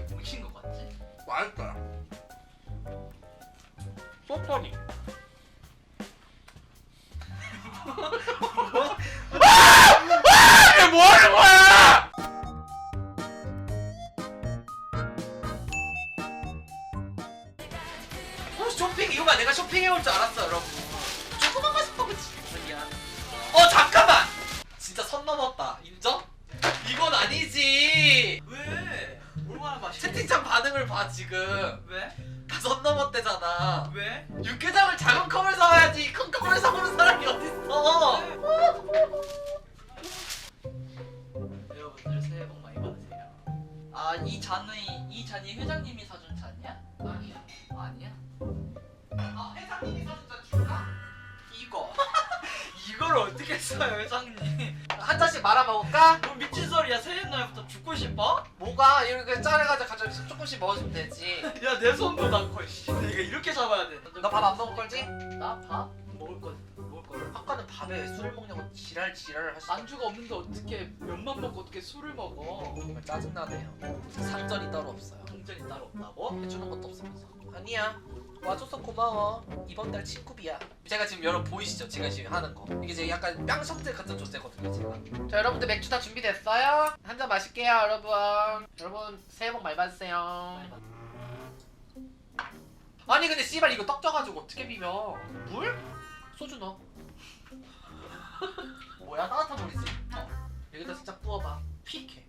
이렇게 뭉친 것 같지? 맛있다. 소퍼니. 이게 뭐 하는 거야? 어, 쇼핑 이거만 내가 쇼핑해 올 줄 알았어 여러분. 지금. 왜? 다선 넘었대잖아. 왜? 육개장을 작은 컵을 사와야지 큰 컵을 사오는 사람이 어딨어 여러분들 새해 복 많이 받으세요. 아, 이 잔이 이 잔이 회장님이 사준 잔이야? 아니야 아니야? 아 회장님이 사준 잔 줄까? 이거. 이걸 어떻게 써요, 회장님? 한 잔씩 말아 먹을까? 뭐 미친 소리야. 새해 날부터 죽고 싶어? 뭐가 이렇게 짜내가지고 가져서 조금씩 먹어주면 되지 야, 내 손도 닿고 씨. 내가 이렇게 잡아야 돼. 너 밥 안 먹을 걸지? 나 밥? 먹을 거 먹을 거를. 아까는 밥에 술을 먹냐고 지랄 지랄을 하시고 안주가 없는데 어떻게 면만 먹고 어떻게 술을 먹어? 정말 짜증나네요 상전이 따로 없어요 동전이 따로 없다고? 해주는 것도 없으면서 아니야. 와줘서 고마워. 이번 달 친구비야. 제가 지금 여러분 보이시죠? 제가 지금 하는 거. 이게 지금 약간 깡성대 같은 존재거든요 제가. 자 여러분들 맥주 다 준비됐어요? 한 잔 마실게요 여러분. 여러분 새해 복 많이 받으세요. 아니 근데 씨발 이거 떡 쪄가지고 어떻게 비벼? 물? 소주 넣어. 뭐야? 따뜻한 물이지? 어. 여기다 살짝 부어봐. 픽해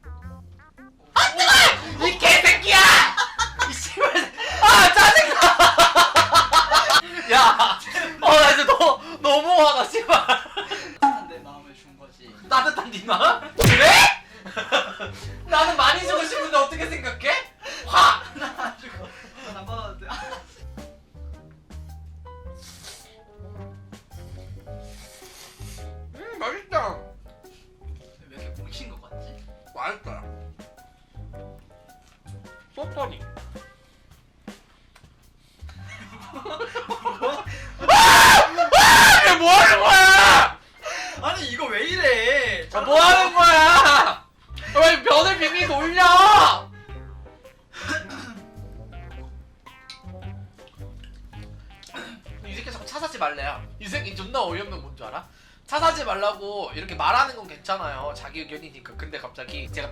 뭐 하는 거야? 왜 변을 비비고 올려? 이 새끼 자꾸 차 사지 말래요. 이 새끼 존나 어이없는 뭔 줄 알아? 차 사지 말라고 이렇게 말하는 건 괜찮아요. 자기 의견이니까. 근데 갑자기 제가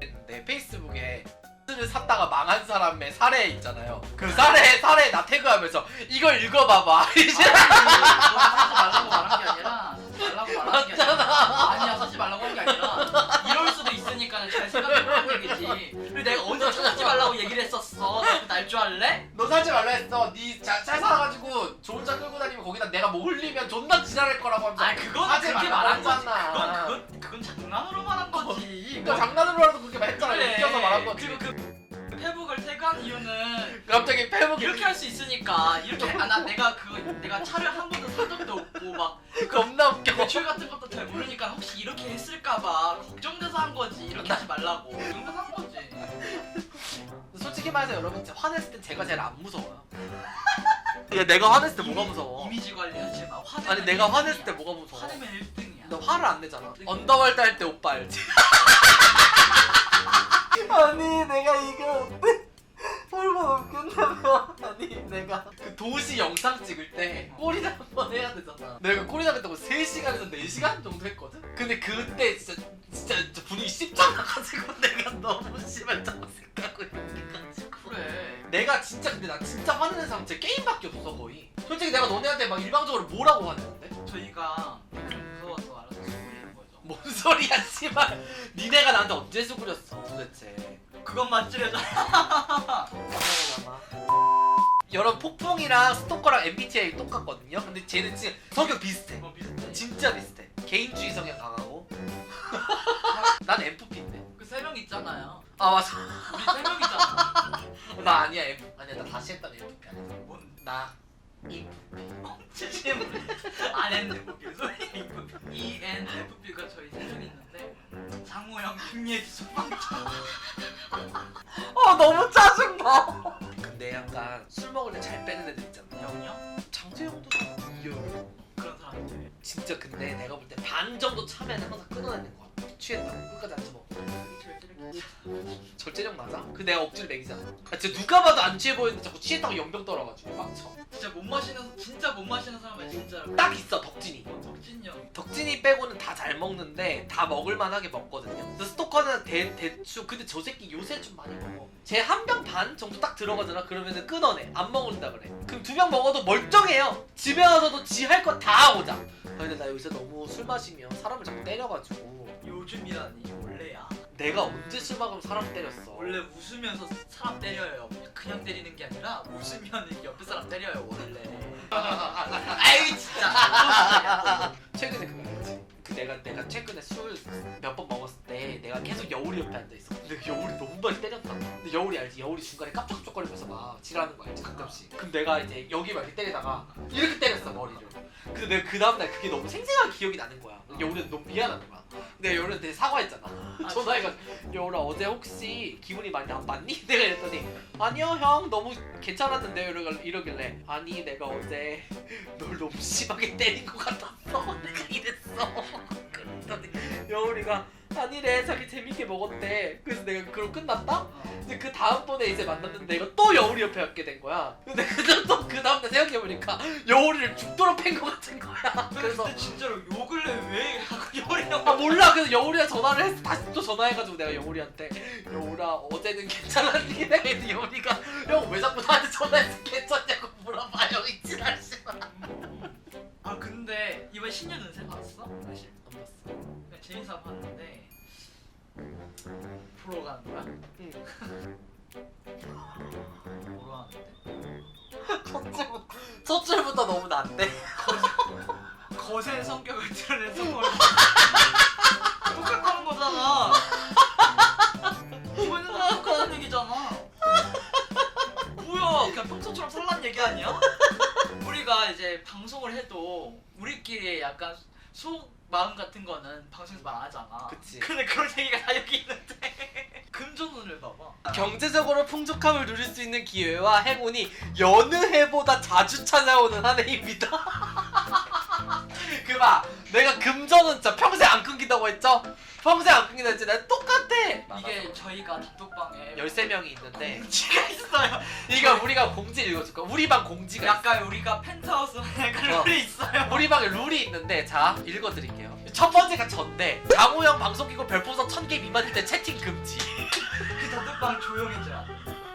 했는데 페이스북에 를 샀다가 망한 사람의 사례 있잖아요. 그 사례 사례 나 태그하면서 이걸 읽어봐봐. 이제 사지 말라고 말한 게 아니라 사지 말라고 말한 게 아니라 맞잖아. 아니야 사지 말라고 한 게 아니라 이럴 수도 있으니까 잘 생각해보라는 얘기지 그리고 내가 언제 사지 말라고 얘기를 했었어 날줄 알래? 너 사지 말라 했어. 니차 차 사가지고 좋은 차 끌고 다니면 거기다 내가 뭐 흘리면 존나 지랄할 거라고 하면서 아 그건 사지 그렇게 말라고 말한 거지 했잖아. 그건 그건 그건 장난으로 말한 거지 그러니까 장난으로라도 그렇게 말했잖아. 웃겨서 말한 거지. 그리고 그 페북을 태그한 이유는 갑자기 페북 이렇게 할 수 있으니까 이렇게 아, 나 내가 그거 내가 차를 한 번도 산 적도 없고 막 겁나 웃겨. 매출 같은 것도 잘 모르니까 혹시 이렇게 했을까봐 걱정돼서 한 거지 이렇게 하지 말라고 그 정도 한 거지 솔직히 말해서 여러분 진짜 화냈을 땐 제가 제일 안 무서워요. 야 내가 화냈을 때 뭐가 이미- 무서워? 이미지 관리하지 마 화내면 아니 내가 화냈을 1등이야. 때 뭐가 무서워? 화내면 1등이야 너 화를 안 내잖아. 언더월드 할 때 오빠 알지? 아니 내가 이거 어때? 얼마나 웃겼냐면 아니 내가 그 도시 영상 찍을 때 꼬리를 한 번 해야 되잖아 내가 꼬리 잡았다고 3시간에서 4시간 정도 했거든? 근데 그때 진짜 진짜, 진짜 분위기 씹잖아가지고 내가 너무 심할 짜증나고 이래가지고 그래 내가 진짜 근데 난 진짜 화내는 사람 제 게임밖에 없어 거의 솔직히 내가 너네한테 막 일방적으로 뭐라고 화내는데? 저희가 뭔 소리야 씨발. 니네가 나한테 언제 수그렸어 도대체. 그건 레자. 여러분 폭풍이랑 스토커랑 MBTI 똑같거든요? 근데 쟤는 진짜 성격 비슷해. 뭐 비슷해. 진짜 비슷해. 개인주의 성향 강하고. 난 FP인데. 그 세 명 있잖아요. 아 맞아. 우리 세 명 있잖아. 나 아니야 F. 아니야 나 다시 했던 FP 아니야. 뭔 나. 이. CCM 뭐 계속 ENFP가 저희 세명 있는데 장우영, 김예지, 소방차 아 너무 짜증나 근데 약간 술 먹을 때 잘 빼는 애들 있잖아 형이요? 장재형도 이요 그런 사람들 진짜 근데 내가 볼 때 반 정도 차면 항상 끊어내는 거야 취했다 끝까지 안 쳐먹고 절제력 맞아? 그 내가 억지로 먹이잖아 아 진짜 누가 봐도 안 취해 보이는데 자꾸 취했다고 연병 떨어가지고 막쳐 진짜 못 마시는 진짜 못 마시는 사람은 진짜로 딱 있어 덕진이 덕진이 형 덕진이 빼고는 다 잘 먹는데 다 먹을만하게 먹거든요. 그래서 스토커는 대, 대충 근데 저 새끼 요새 좀 많이 먹어. 쟤한병 반 정도 딱 들어가잖아. 그러면은 끊어내. 안 먹는다 그래. 그럼 두 병 먹어도 멀쩡해요. 집에 와서도 지 할 거 다 하고자. 아, 근데 나 요새 너무 술 마시면 사람을 자꾸 때려가지고 요즘이라니 원래야. 내가 언제 술 먹으면 사람 때렸어. 원래 웃으면서 사람 때려요. 그냥 때리는 게 아니라 웃으면 옆에 사람 때려요 원래. 아이 진짜. 최근에. 그 내가 내가 최근에 술 몇 번 먹었을 때 내가 계속 여울이 옆에 앉아 있어. 근데 그 여울이 너무 많이 때렸다. 근데 여울이 알지? 여울이 중간에 깜짝깜짝거리면서 막 지랄하는 거 알지? 가끔씩. 그럼 내가 이제 여기 막 이렇게 때리다가 이렇게 때렸어 머리를. 근데 내가 그 다음날 그게 너무 생생하게 기억이 나는 거야. 여울이 너무 미안한 거야. 근데 여울한테 사과했잖아. 전화해가 여울아 어제 혹시 기분이 많이 나빴니? 내가 이랬더니 아니요 형 너무 괜찮았는데요 이러길래, 이러길래 아니 내가 어제 널 너무 심하게 때린 것 같았어 내가 이랬어. 그랬더니 여울이가 아니래 자기 재밌게 먹었대. 그래서 내가 그럼 끝났다? 근데 그 다음번에 이제 만났는데 내가 또 여울이 옆에 앉게 된 거야. 근데 또그 다음날 생각해보니까 여울이를 죽도록 팬것 같은 거야. 그래서 그래서 근데 진짜로 욕을 해왜 형아 몰라. 그래서 여울이가 전화를 해서 다시 또 전화해가지고 내가 여울이한테 여울아 어제는 괜찮았니? 했더니 여울이가 형 왜 자꾸 나한테 전화해서 약간 속 마음 같은 거는 방송에서 말 안 하잖아. 그치. 근데 그런 얘기가 다 여기 있는데. 금전운을 봐봐. 경제적으로 풍족함을 누릴 수 있는 기회와 행운이 여느 해보다 자주 찾아오는 한 해입니다 그봐. 내가 금전은 진짜 평생 안 끊긴다고 했죠? 평생 안 끊긴다 했지. 내가 똑같아. 이게 저희가 단톡방에 13명이 있는데. 공지가 있어요. 이거 우리가 공지 읽어줄까? 우리 방 공지가 있어. 약간 우리가 펜트하우스 약간 어. 룰이 있어요. 우리 방에 룰이 있는데 자 읽어드릴게요. 첫 번째가 전데 장우형 방송기고 별풍선 1000개 미만일 때 채팅 금지. 그 단톡방 조용해져야 돼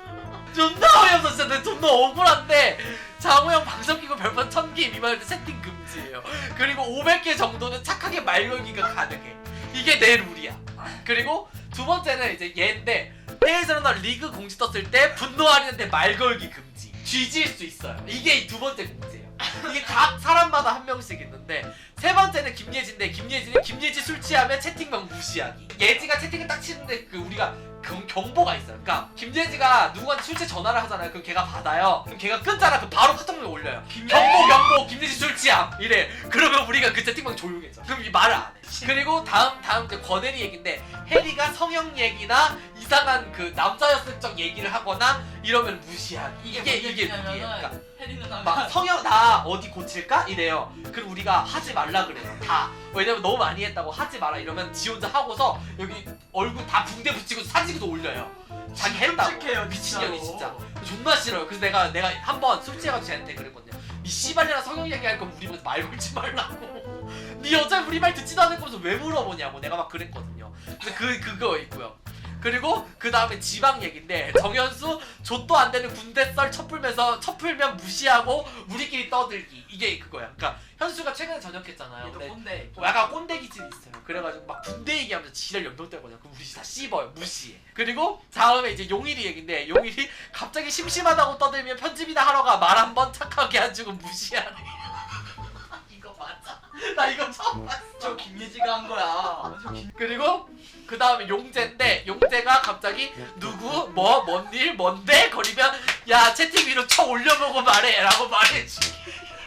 존나 어이없어. 진짜 내 존나 억울한데. 장우형 방송기고 별풍선 1000개 미만일 때 채팅 금지예요. 그리고 500개 정도는 착하게 말 걸기가 가능해. 이게 내 룰이야. 그리고 두 번째는 이제 얘인데 해외에서는 리그 공지 떴을 때 분노하는데 말 걸기 금지. 뒤질 수 있어요. 이게 이 두 번째 공지예요. 이게 각 사람마다 한 명씩 있는데 세 번째는 김예지인데 김예지는 김예지 술 취하면 채팅방 무시하기. 예지가 채팅을 딱 치는데 그 우리가 경, 경보가 있어요. 그러니까 김예지가 누구한테 술 취해 전화를 하잖아요. 그럼 걔가 받아요. 그럼 걔가 끊잖아. 그럼 바로 카톡에 올려요. 경보 경보 김예지 술 취함. 이래. 그러면 우리가 그 채팅방 조용해져. 그럼 이 말을 안 해. 그리고 다음 다음 이제 권혜리 얘긴데 혜리가 성형 얘기나 이상한 그 남자였을 적 얘기를 하거나 이러면 무시하기. 이게 이게 룰이에요. 그러니까 혜리 누나가 막 성형 나 어디 고칠까? 이래요. 그럼 우리가 하지 말라 그래요. 다 왜냐면 너무 많이 했다고 하지 마라 이러면 지 혼자 하고서 여기 얼굴 다 붕대 붙이고 사진도 올려요. 자기 했다고. 끔찍해요, 미친년이. 진짜 존나 싫어요. 그래서 내가 내가 한 번 술 취해가지고 쟤한테 그랬거든요. 이 씨발이랑 성형 얘기할 거면 우리 보면서 말 걸지 말라고. 네 어차피 우리 말 듣지도 않을 거면서 왜 물어보냐고 내가 막 그랬거든요. 근데 그 그거 있고요. 그리고 그 다음에 지방 얘긴데 정현수 좆도 안 되는 군대 썰 첩풀면서 첩풀면 무시하고 우리끼리 떠들기 이게 그거야. 그러니까 현수가 최근에 전역했잖아요. 얘도 근데 꼰대 뭐 약간 꼰대 기질이 있어요. 그래가지고 막 군대 얘기하면서 지랄 연병 떨거든요. 그럼 우리 다 씹어요. 무시해. 그리고 다음에 이제 용일이 얘긴데 용일이 갑자기 심심하다고 떠들면 편집이나 하러 가 말 한 번 착하게 해주고 무시하네. 이거 맞아. 나 이거 처음 봤어. 저 김예지가 한 거야 저 김... 그리고 그 다음에 용재인데 용재가 갑자기 누구 뭐 뭔 일 뭔데 거리면 야 채팅 위로 쳐 올려보고 말해라고 말해주.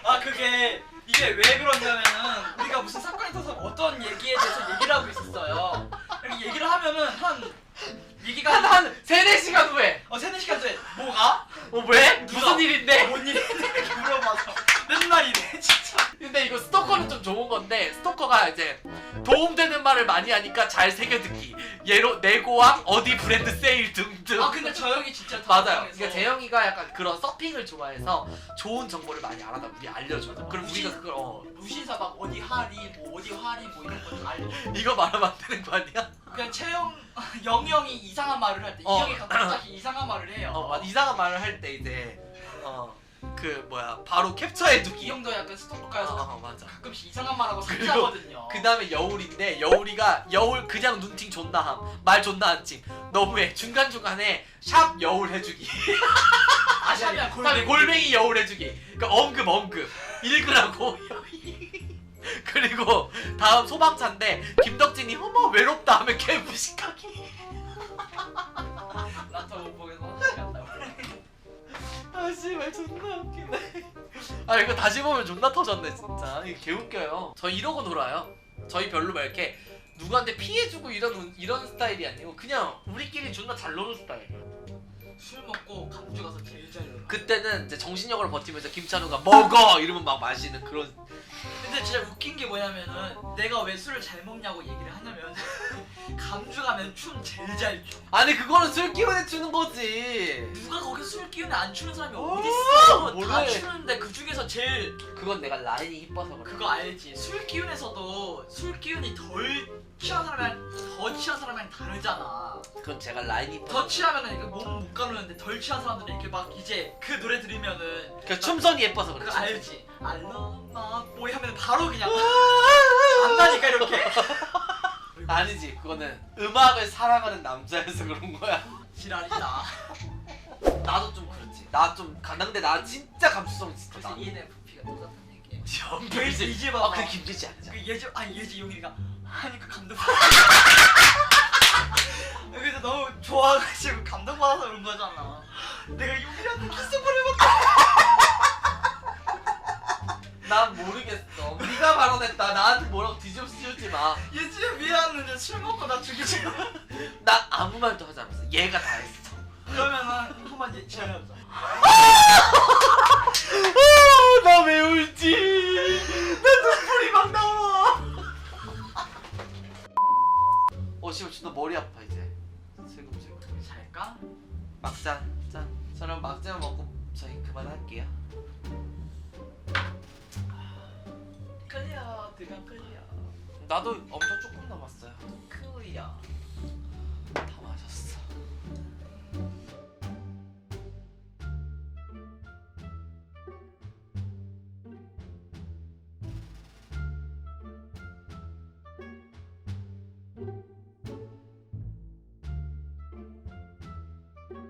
아 그게 이게 왜 그러냐면은 우리가 무슨 사건이 터서 어떤 얘기에 대해서 얘기를 하고 있었어요 이렇게 얘기를 하면은 한 얘기가 한한 세네 시간 후에 말을 많이 하니까 잘 새겨 듣기 예로 네고왕 어디 브랜드 세일 등등. 아 근데 저 형이 진짜 맞아요. 그러니까 재영이가 약간 그런 서핑을 좋아해서 좋은 정보를 많이 알아다 우리 알려줘. 그럼 우리가 그걸 어 무신사 막 어디 하리 뭐 어디 하리 뭐 이런 거좀 알려 이거 말하면 안 되는 거 아니야? 그냥 채영 영이 형이 이상한 말을 할 때 어. 이형이 갑자기 이상한 말을 해요 어 맞- 이상한 말을 할 때 이제 어 그 뭐야 바로 캡처해두기. 이 형도 약간 어, 스토커여서 어, 맞아. 가끔씩 이상한 말하고 그리고 상처하거든요. 그 다음에 여울인데 여울이가 여울 그냥 눈팅 존나 함말 존나 안침 너무해. 중간중간에 샵 여울 해주기. 아 샵이야. 골뱅이, 골뱅이 여울 해주기. 그러니까 언급 언급 읽으라고. 그리고 다음 소방차인데 김덕진이 어머 외롭다. 하면 걔 무식하기. 나도 못 보겠어. 아 씨발 존나 웃기네. 아 이거 다시 보면 존나 터졌네 진짜. 이게 개웃겨요. 저 이러고 놀아요. 저희 별로 막 이렇게 누구한테 피해주고 이런 이런 스타일이 아니고 그냥 우리끼리 존나 잘 노는 스타일이에요 술 먹고 감주 가서 제일 잘 놀아. 그때는 이제 정신력을 버티면서 김찬우가 먹어! 이러면 막 마시는 그런. 근데 진짜 웃긴 게 뭐냐면은 내가 왜 술을 잘 먹냐고 얘기를 하냐면 감주 가면 춤 제일 잘 춰. 아니 그거는 술 기운에 추는 거지 누가 거기 술 기운에 안 추는 사람이 어, 어딨어? 다 모르네. 추는데 그 중에서 제일 그건 내가 라인이 이뻐서 그래 그거 알지? 술 기운에서도 술 기운이 덜 취한 사람이랑 더 취한 사람이랑 다르잖아. 그건 제가 라인이 이뻐서 더 취하면은 이거 몸못 가누는데 덜 취한 사람들은 이렇게 막 이제 그 노래 들으면은 그 춤선이 예뻐서 그래 그거 알지? I love my boy 하면 바로 그냥 안 나니까 이렇게 아니지 그거는 음악을 사랑하는 남자여서 그런 거야 지랄이다. 나도 좀 그렇지 나좀 근데 나 진짜 감수성 진짜 그래서 나 ENFP가 똑같은 얘기야. 연필지 이제 아 봐봐. 근데 김재지 아니잖아 그 예지 아니 예지 용이가 하니까 감동. 그래서 너무 좋아가지고 감동받아서 그런 거잖아. 내가 용이한테 키스를 난 모르겠어 네가 발언했다 나한테 뭐라고 뒤집어 씌우지 마난 예지야 미안한데 술 먹고 나 죽이지 마. 아무 말도 하지 않았어. 얘가 다 했어. 그러면은 한번 예 지랄해보자. 나 왜 울지? 내 눈물이 막 나와. 어 씨발 진짜 머리 아파 이제. 슬금슬금. 잘까? 막장 짠. 저는 막장 먹고 저희 그만할게요. 끌려 드강 끌려. 나도 엄청 조금 남았어요 클리어. 다 마셨어